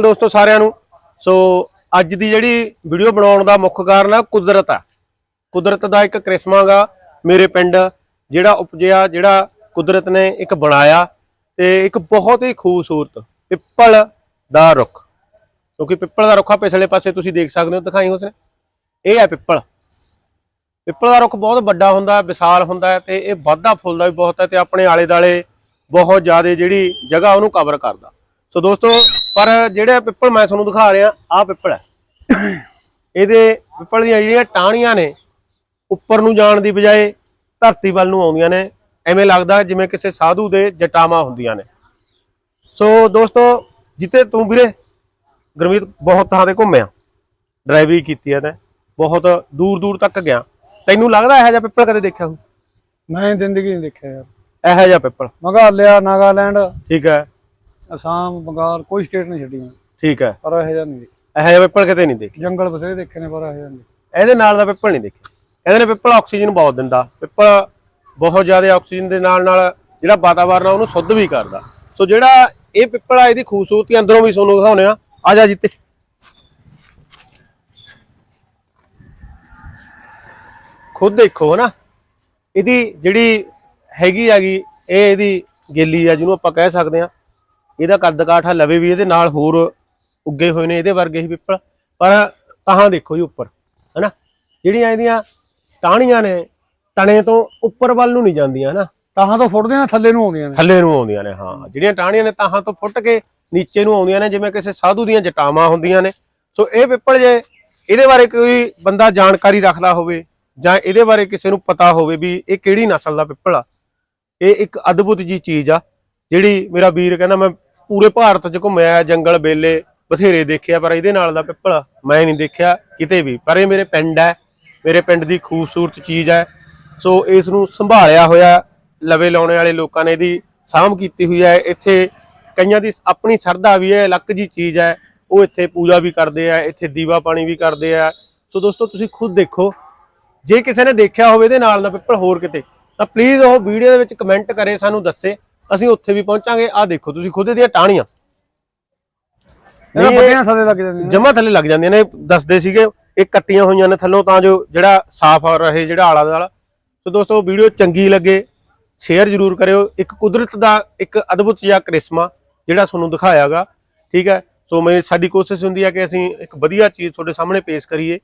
ਦੋਸਤੋ ਸਾਰਿਆਂ ਨੂੰ। ਸੋ ਅੱਜ ਦੀ ਜਿਹੜੀ ਵੀਡੀਓ ਬਣਾਉਣ ਦਾ ਮੁੱਖ ਕਾਰਨ ਆ ਕੁਦਰਤ ਆ। ਕੁਦਰਤ ਦਾ ਇੱਕ ਕ੍ਰਿਸ਼ਮਾ ਮੇਰੇ ਪਿੰਡ, ਜਿਹੜਾ ਉਪਜਿਆ, ਜਿਹੜਾ ਕੁਦਰਤ ਨੇ ਇੱਕ ਬਣਾਇਆ ਤੇ ਇੱਕ ਬਹੁਤ ਹੀ ਖੂਬਸੂਰਤ ਪਿੱਪਲ ਦਾ ਰੁੱਖ। ਕਿਉਂਕਿ ਪਿੱਪਲ ਦਾ ਰੁੱਖ ਆ, ਪਿਛਲੇ ਪਾਸੇ ਤੁਸੀਂ ਦੇਖ ਸਕਦੇ ਹੋ, ਦਿਖਾਈ ਉਸਨੇ। ਇਹ ਹੈ ਪਿੱਪਲ। ਪਿੱਪਲ ਦਾ ਰੁੱਖ ਬਹੁਤ ਵੱਡਾ ਹੁੰਦਾ, ਵਿਸ਼ਾਲ ਹੁੰਦਾ ਹੈ ਤੇ ਇਹ ਵਾਧਾ ਫੁੱਲਦਾ ਵੀ ਬਹੁਤ ਹੈ ਤੇ ਆਪਣੇ ਆਲੇ ਦਾਲੇ ਬਹੁਤ ਜ਼ਿਆਦਾ ਜਿਹੜੀ ਜਗ੍ਹਾ ਉਹਨੂੰ ਕਵਰ ਕਰਦਾ। ਸੋ ਦੋਸਤੋ ਪਰ ਜਿਹੜੇ ਪਿੱਪਲ ਮੈਂ ਤੁਹਾਨੂੰ ਦਿਖਾ ਰਿਹਾ ਆਹ ਪਿੱਪਲ ਹੈ। ਇਹਦੇ ਪਿੱਪਲ ਦੀਆਂ ਜਿਹੜੀਆਂ ਟਾਹਣੀਆਂ ਨੇ ਉੱਪਰ ਨੂੰ ਜਾਣ ਦੀ ਬਜਾਏ ਧਰਤੀ ਵੱਲ ਨੂੰ ਆਉਂਦੀਆਂ ਨੇ। ਐਵੇਂ ਲੱਗਦਾ ਜਿਵੇਂ ਕਿਸੇ ਸਾਧੂ ਦੇ ਜਟਾਵਾਂ ਹੁੰਦੀਆਂ ਨੇ। ਸੋ ਦੋਸਤੋ ਜਿੱਤੇ ਤੂੰ ਵੀਰੇ ਗੁਰਮੀਤ ਬਹੁਤ ਥਾਂ ਤੇ ਘੁੰਮਿਆ। ਡਰਾਈਵਰੀ ਕੀਤੀ ਹੈ ਤੈਂ ਬਹੁਤ ਦੂਰ ਦੂਰ ਤੱਕ ਗਿਆ। ਤੈਨੂੰ ਲੱਗਦਾ ਇਹੋ ਜਿਹਾ ਪਿੱਪਲ ਕਦੇ ਦੇਖਿਆ ਹੋ ਮੈਂ ਜ਼ਿੰਦਗੀ ਨਹੀਂ ਦੇਖਿਆ ਯਾਰ। ਇਹੋ ਜਿਹਾ ਪਿੱਪਲ। ਮੇਘਾਲਿਆ ਨਾਗਾਲੈਂਡ। ਠੀਕ ਹੈ। ਅਸਾਮ ਬੰਗਾਲ ਕੋਈ ਸਟੇਟ ਨਹੀਂ ਛੱਡੀ ਮੈਂ। ਠੀਕ ਹੈ। ਪਰ ਇਹ ਜਿਹਾ ਨਹੀਂ। ਇਹੋ ਜਿਹਾ ਪਿੱਪਲ ਕਿਤੇ ਨਹੀਂ ਦੇਖਿਆ? ਜੰਗਲ ਬਥੇਰੇ ਦੇਖੇ ਨੇ ਪਰ ਇਹ ਜਿਹਾ ਨਹੀਂ ਇਹਦੇ ਨਾਲ ਦਾ ਪਿੱਪਲ ਨਹੀਂ ਦੇਖਿਆ। ਇਹਦੇ ਨੇ ਪਿੱਪਲ ਆਕਸੀਜਨ ਬਹੁਤ ਦਿੰਦਾ। ਪਿੱਪਲ ਬਹੁਤ ਜ਼ਿਆਦਾ ਆਕਸੀਜਨ ਦੇ ਨਾਲ ਨਾਲ ਜਿਹੜਾ ਵਾਤਾਵਰਨ ਆ ਉਹਨੂੰ ਸ਼ੁੱਧ ਵੀ ਕਰਦਾ। ਸੋ ਜਿਹੜਾ ਇਹ ਪਿੱਪਲ ਆ ਇਹਦੀ ਖੂਬਸੂਰਤੀ ਅੰਦਰੋਂ ਵੀ ਤੁਹਾਨੂੰ ਦਿਖਾਉਣੇ ਆ ਆ ਜਾ ਜਿੱਤੇ। ਖੁਦ ਦੇਖੋ ਹਨਾ। ਇਹਦੀ ਜਿਹੜੀ ਹੈਗੀ ਹੈਗੀ ਇਹ ਇਹਦੀ ਗੇਲੀ ਆ ਜਿਹਨੂੰ ਆਪਾਂ ਕਹਿ ਸਕਦੇ ਆ ਇਹਦਾ ਕੱਦ ਕਾਠਾ ਲਵੇ ਵੀ ਇਹਦੇ ਨਾਲ ਹੋਰ ਉੱਗੇ ਹੋਏ ਨੇ ਇਹਦੇ ਵਰਗੇ ਹੀ ਪਿੱਪਲ। ਪਰ ਤਾਹਾਂ ਦੇਖੋ ਜੀ ਉੱਪਰ ਹਨਾ? ਜਿਹੜੀਆਂ ਇਹਦੀਆਂ ਟਾਹਣੀਆਂ ਨੇ ਤਣੇ ਤੋਂ ਉੱਪਰ ਵੱਲ ਨੂੰ ਨਹੀਂ ਜਾਂਦੀਆਂ ਹਨਾ? ਤਾਹਾਂ ਤੋਂ ਫੁੱਟਦੇ ਆ ਥੱਲੇ ਨੂੰ ਆਉਂਦੀਆਂ ਨੇ। ਥੱਲੇ ਨੂੰ ਆਉਂਦੀਆਂ ਨੇ ਹਾਂ। ਜਿਹੜੀਆਂ ਟਾਹਣੀਆਂ ਨੇ ਤਾਹਾਂ ਤੋਂ ਫੁੱਟ ਕੇ ਨੀਚੇ ਨੂੰ ਆਉਂਦੀਆਂ ਨੇ ਜਿਵੇਂ ਕਿਸੇ ਸਾਧੂ ਦੀਆਂ ਜਟਾਵਾਂ ਹੁੰਦੀਆਂ ਨੇ। ਸੋ ਇਹ ਪਿੱਪਲ ਜੇ ਇਹਦੇ ਬਾਰੇ ਕੋਈ ਬੰਦਾ ਜਾਣਕਾਰੀ ਰੱਖਦਾ ਹੋਵੇ ਜਾਂ ਇਹਦੇ ਬਾਰੇ ਕਿਸੇ ਨੂੰ ਪਤਾ ਹੋਵੇ ਵੀ ਇਹ ਕਿਹੜੀ ਨਸਲ ਦਾ ਪਿੱਪਲ ਆ ਇਹ ਇੱਕ ਅਦਭੁਤ ਜੀ ਚੀਜ਼ ਆ ਜਿਹੜੀ ਮੇਰਾ ਵੀਰ ਕਹਿੰਦਾ ਮੈਂ ਪੂਰੇ ਭਾਰਤ 'ਚ ਘੁੰਮਿਆ ਜੰਗਲ, ਬੇਲੇ, ਬਥੇਰੇ ਦੇਖਿਆ ਪਰ ਇਹਦੇ ਨਾਲ ਦਾ ਪਿੱਪਲ ਮੈਂ ਨਹੀਂ ਦੇਖਿਆ ਕਿਤੇ ਵੀ। ਪਰ ਇਹ ਮੇਰੇ ਪਿੰਡ ਹੈ, ਮੇਰੇ ਪਿੰਡ ਦੀ ਖੂਬਸੂਰਤ ਚੀਜ਼ ਹੈ। ਸੋ ਇਸ ਨੂੰ ਸੰਭਾਲਿਆ ਹੋਇਆ, ਲਵੇ ਲਾਉਣੇ ਵਾਲੇ ਲੋਕਾਂ ਨੇ ਇਹਦੀ ਸਾਂਭ ਕੀਤੀ ਹੋਈ ਹੈ। ਇੱਥੇ ਕਈਆਂ ਦੀ ਆਪਣੀ ਸਰਦਾ ਵੀ ਹੈ, ਅਲੱਗ ਜੀ ਚੀਜ਼ ਹੈ। ਉਹ ਇੱਥੇ ਪੂਜਾ ਵੀ ਕਰਦੇ ਆ, ਇੱਥੇ ਦੀਵਾ ਪਾਣੀ ਵੀ ਕਰਦੇ ਆ। ਸੋ ਦੋਸਤੋ, ਤੁਸੀਂ ਖੁਦ ਦੇਖੋ। ਜੇ ਕਿਸੇ ਨੇ ਦੇਖਿਆ ਹੋਵੇ ਇਹਦੇ ਨਾਲ ਦਾ ਪਿੱਪਲ ਹੋਰ ਕਿਤੇ, ਤਾਂ ਪਲੀਜ਼ ਉਹ ਵੀਡੀਓ ਦੇ ਵਿੱਚ ਕਮੈਂਟ ਕਰੇ, ਸਾਨੂੰ ਦੱਸੇ। ਅਸੀਂ ਉੱਥੇ ਵੀ ਪਹੁੰਚਾਂਗੇ। ਆਹ ਦੇਖੋ ਤੁਸੀਂ ਖੁਦ ਇਹਦੀਆਂ ਟਾਹਣੀਆਂ। ਥੱਲੇ ਲੱਗ ਜਾਂਦੀਆਂ ਜਮਾ ਥੱਲੇ ਲੱਗ ਜਾਂਦੀਆਂ ਨੇ ਦੱਸਦੇ ਸੀਗੇ ਇਹ ਕੱਟੀਆਂ ਹੋਈਆਂ ਨੇ ਥੱਲੋਂ ਤਾਂ ਜੋ ਜਿਹੜਾ ਸਾਫ਼ ਰਹੇ ਜਿਹੜਾ ਆਲਾ ਦੁਆਲਾ ਸੋ ਦੋਸਤੋ ਵੀਡੀਓ ਚੰਗੀ ਲੱਗੇ ਸ਼ੇਅਰ ਜ਼ਰੂਰ ਕਰਿਓ। ਇੱਕ ਕੁਦਰਤ ਦਾ ਇੱਕ ਅਦਭੁਤ ਜਿਹਾ ਕ੍ਰਿਸ਼ਮਾ ਜਿਹੜਾ ਤੁਹਾਨੂੰ ਦਿਖਾਇਆਗਾ। ਠੀਕ ਹੈ? ਸੋ ਮੇਰੀ ਸਾਡੀ ਕੋਸ਼ਿਸ਼ ਹੁੰਦੀ ਹੈ ਕਿ ਅਸੀਂ ਇੱਕ ਵਧੀਆ ਚੀਜ਼ ਤੁਹਾਡੇ ਸਾਹਮਣੇ ਪੇਸ਼ ਕਰੀਏ।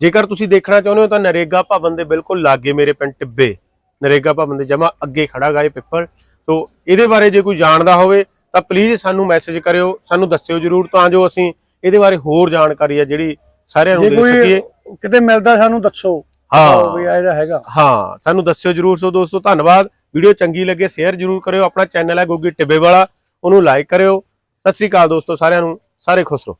ਜੇਕਰ ਤੁਸੀਂ ਦੇਖਣਾ ਚਾਹੁੰਦੇ ਹੋ ਤਾਂ ਨਰੇਗਾ ਭਵਨ ਦੇ ਬਿਲਕੁਲ ਲਾਗੇ ਮੇਰੇ ਪਿੰਡ ਟਿੱਬੇ। ਨਰੇਗਾ ਭਵਨ ਦੇ ਜਮਾ ਅੱਗੇ ਖੜਾ ਗਾ ਇਹ ਪਿੱਪਲ ਸੋ ਇਹਦੇ ਬਾਰੇ ਜੇ ਕੋਈ ਜਾਣਦਾ ਹੋਵੇ ਤਾਂ ਪਲੀਜ਼ ਸਾਨੂੰ ਮੈਸੇਜ ਕਰਿਓ ਸਾਨੂੰ ਦੱਸਿਓ ਜਰੂਰ ਤਾਂ ਜੋ ਅਸੀਂ ਇਹਦੇ ਬਾਰੇ ਹੋਰ ਜਾਣਕਾਰੀ ਹੈ ਜਿਹੜੀ ਸਾਰਿਆਂ ਨੂੰ ਦੇ ਸਕੀਏ। ਕਿਤੇ ਮਿਲਦਾ ਸਾਨੂੰ ਦੱਸੋ। ਹਾਂ। ਵੀ ਆ ਜਿਹੜਾ ਹੈਗਾ। ਹਾਂ ਸਾਨੂੰ ਦੱਸਿਓ ਜਰੂਰ। ਸੋ ਦੋਸਤੋ ਧੰਨਵਾਦ। ਵੀਡੀਓ ਚੰਗੀ ਲੱਗੇ ਸ਼ੇਅਰ ਜਰੂਰ ਕਰਿਓ। ਆਪਣਾ ਚੈਨਲ ਹੈ ਗੋਗੀ ਟਿੱਬੇ ਵਾਲਾ। ਉਹਨੂੰ ਲਾਈਕ ਕਰਿਓ। ਸਤਿ ਸ੍ਰੀ ਅਕਾਲ ਦੋਸਤੋ ਸਾਰਿਆਂ ਨੂੰ। ਸਾਰੇ ਖੁਸ਼ ਰਹੋ।